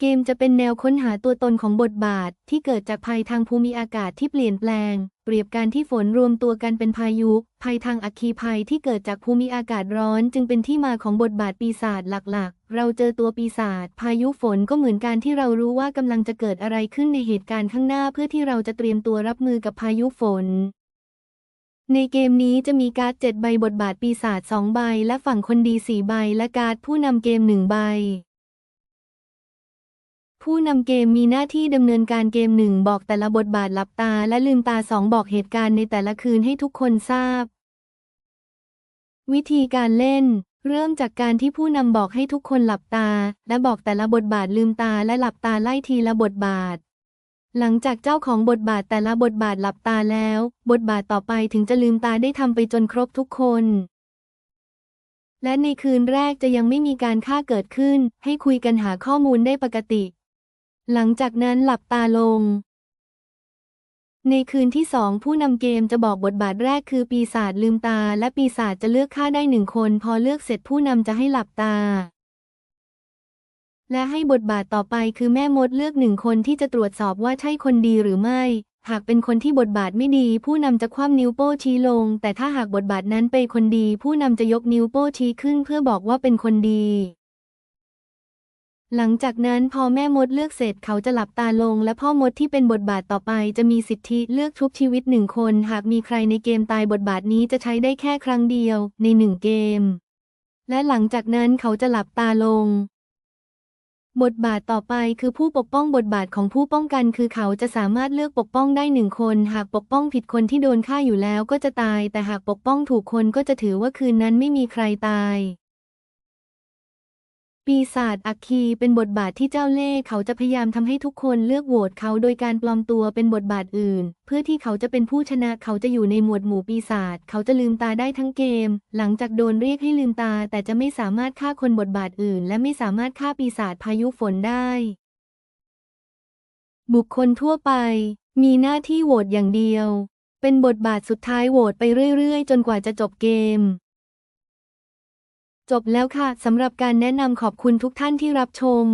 เกมจะเป็นแนวค้นหาตัวตนของบทบาท ที่เกิดจากภัยทางภูมิอากาศที่เปลี่ยนแปลง เปรียบการที่ฝนรวมตัวกันเป็นพายุ ภัยทางอัคคีภัยที่เกิดจากภูมิอากาศร้อน จึงเป็นที่มาของบทบาทปีศาจหลักๆ เราเจอตัวปีศาจพายุฝนก็เหมือนการที่เรารู้ว่ากำลังจะเกิดอะไรขึ้นในเหตุการณ์ข้างหน้า เพื่อที่เราจะเตรียมตัวรับมือกับพายุฝนในเกมนี้จะมีการ์ด7ใบบทบาทปีศาจ2ใบ และฝั่งคนดี4ใบ และการ์ดผู้นำเกม1ใบ ผู้นำเกมมีหน้าที่ดำเนินการเกมหนึ่งบอกแต่ละบทบาทหลับตาและลืมตาสองบอกเหตุการณ์ในแต่ละคืนให้ทุกคนทราบ วิธีการเล่น เริ่มจากการที่ผู้นำบอกให้ทุกคนหลับตา และบอกแต่ละบทบาทลืมตาและหลับตาไล่ทีละบทบาท หลังจากเจ้าของบทบาทแต่ละบทบาทหลับตาแล้ว บทบาทต่อไปถึงจะลืมตาได้ทำไปจนครบทุกคนและในคืนแรกจะยังไม่มีการฆ่าเกิดขึ้น ให้คุยกันหาข้อมูลได้ปกติ หลังจากนั้นหลับตาลง ในคืนที่สองผู้นำเกมจะบอกบทบาทแรกคือปีศาจลืมตา และปีศาจจะเลือกฆ่าได้หนึ่งคน พอเลือกเสร็จผู้นำจะให้หลับตา และให้บทบาทต่อไปคือแม่มดเลือกหนึ่งคนที่จะตรวจสอบว่าใช่คนดีหรือไม่ หากเป็นคนที่บทบาทไม่ดี ผู้นำจะคว่ำนิ้วโป้ชี้ลง แต่ถ้าหากบทบาทนั้นเป็นคนดี ผู้นำจะยกนิ้วโป้ชี้ขึ้นเพื่อบอกว่าเป็นคนดี หลังจากนั้นพอแม่มดเลือกเสร็จเขาจะหลับตาลง และพ่อมดที่เป็นบทบาทต่อไป จะมีสิทธิเลือกชุบชีวิตหนึ่งคน หากมีใครในเกมตายบทบาทนี้จะใช้ได้แค่ครั้งเดียว ในหนึ่งเกม และหลังจากนั้นเขาจะหลับตาลง บทบาทต่อไปคือผู้ปกป้องบทบาทของผู้ป้องกัน คือเขาจะสามารถเลือกปกป้องได้หนึ่งคน หากปกป้องผิดคนที่โดนฆ่าอยู่แล้วก็จะตาย แต่หากปกป้องถูกคนก็จะถือว่าคืนนั้นไม่มีใครตาย ปีศาจอัคคีเป็นบทบาทที่เจ้าเล่ห์เขาจะพยายามทำให้ทุกคนเลือกโหวตเขาโดยการปลอมตัวเป็นบทบาทอื่น เพื่อที่เขาจะเป็นผู้ชนะเขาจะอยู่ในหมวดหมู่ปีศาจเขาจะลืมตาได้ทั้งเกม หลังจากโดนเรียกให้ลืมตา แต่จะไม่สามารถฆ่าคนบทบาทอื่น และไม่สามารถฆ่าปีศาจพายุฝนได้ บุคคลทั่วไป มีหน้าที่โหวตอย่างเดียว เป็นบทบาทสุดท้ายโหวตไปเรื่อยๆ จนกว่าจะจบเกม จบแล้วค่ะสำหรับการแนะนำขอบคุณทุกท่านที่รับชม